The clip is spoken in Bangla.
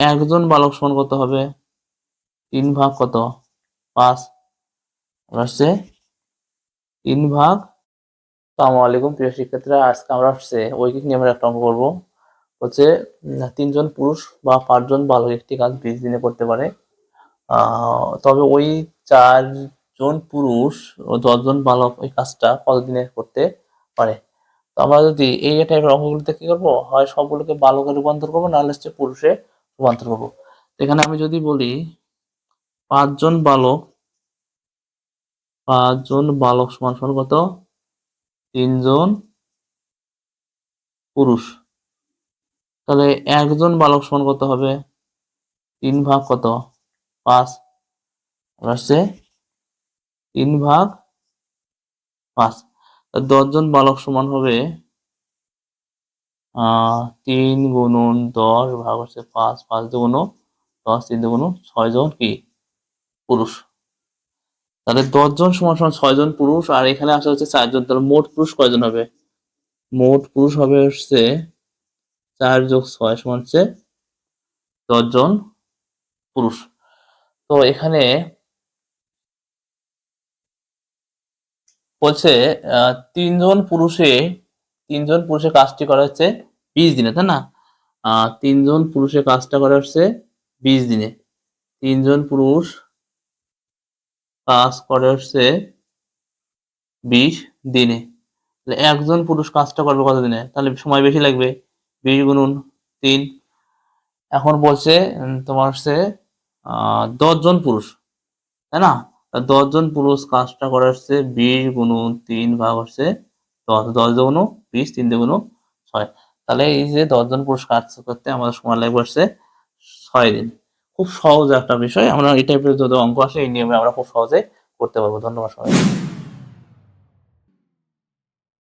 একজন বালক সমান কত হবে? তিন ভাগ কত? পাঁচ। হচ্ছে তিন ভাগ। আসসালামু আলাইকুম, প্রিয় শিক্ষার্থীরা, আজকে আমরা হচ্ছে ঐকিক নিয়মের একটা অঙ্ক করব। হচ্ছে তিনজন পুরুষ বা পাঁচজন বালক একটি কাজ বিশ দিনে করতে পারে। তবে ওই চারজন পুরুষ ও দশজন বালক ওই কাজটা কতদিনে করতে পারে? তো আমরা যদি এই টাইপের অঙ্কগুলোতে কি করব, হয় সবগুলোকে বালকে রূপান্তর করব নাহলে হচ্ছে পুরুষে রূপান্তর করব এখানে আমি যদি বলি, পাঁচজন বালক পাঁচজন বালক সমান সমান কত? তিনজন পুরুষ। তাহলে একজন বালক সমান কত হবে? তিন ভাগ কত? পাঁচ। হচ্ছে তিন ভাগ পাঁচ। দশজন বালক সমান হবে তিন গুণন দশ ভাগ হচ্ছে পাঁচ পাঁচ দুগুণ দশ, তিন দুগুণ ছয় জন কি? পুরুষ। তাহলে দশজন সমান সমান ছয় জন পুরুষ, আর এখানে আসা হচ্ছে চারজন তাহলে মোট পুরুষ কয়জন হবে? মোট পুরুষ হবে হচ্ছে চার যোগ ছয় সমান হচ্ছে দশজন পুরুষ। তো এখানে বলছে তিনজন পুরুষে তিনজন পুরুষের কাজটি করা হচ্ছে বিশ দিনে, তাই না? তিনজন পুরুষের কাজটা করা হচ্ছে বিশ দিনে। তিনজন পুরুষ কাজ করে হচ্ছে বিশ দিনে। তাহলে একজন পুরুষ কাজটা করবে কত দিনে? তাহলে সময় বেশি লাগবে, বিশ গুণুন তিন। এখন বলছে তোমার হচ্ছে দশজন পুরুষ, তাই না? দশজন পুরুষ কাজটা করে হচ্ছে বিশ গুণুন তিন ভাগ হচ্ছে দশ দশ দুগুণ বিশ তিন দুগুণ ছয়। তাহলে এই যে দশজন পুরুষ কাজ করতে আমাদের সময় লাগবে হচ্ছে ছয় দিন। খুব সহজ একটা বিষয়। আমরা এই টাইপের যদি অঙ্ক আসে, এই নিয়মে আমরা খুব সহজে করতে পারব। ধন্যবাদ সবাই